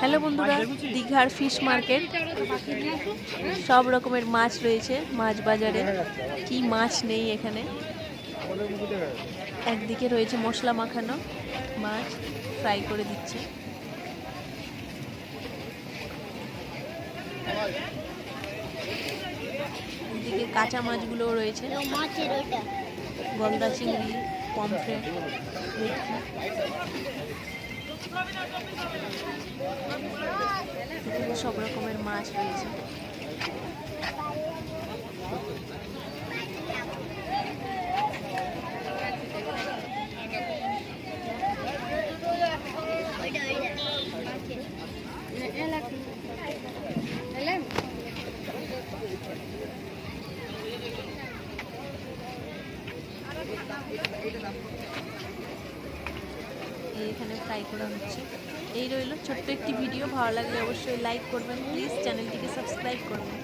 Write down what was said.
Hello বন্ধুরা, দীঘার fish market সব রকমের মাছ রয়েছে মাছ বাজারে। কি মাছ নেই এখানে? একদিকে রয়েছে মশলা মাখানো মাছ ফ্রাই করে দিচ্ছে। এদিকে কাঁচা মাছগুলোও রয়েছে। গলদা চিংড়ি, পমফ্রেট সব রকমের মাছ রয়েছে। ওইটা এখানে ফ্রাই করা হচ্ছে এই রইল ছোট্ট একটি ভিডিও ভালো লাগলে অবশ্যই লাইক করবেন। প্লিজ চ্যানেলটিকে সাবস্ক্রাইব করবেন।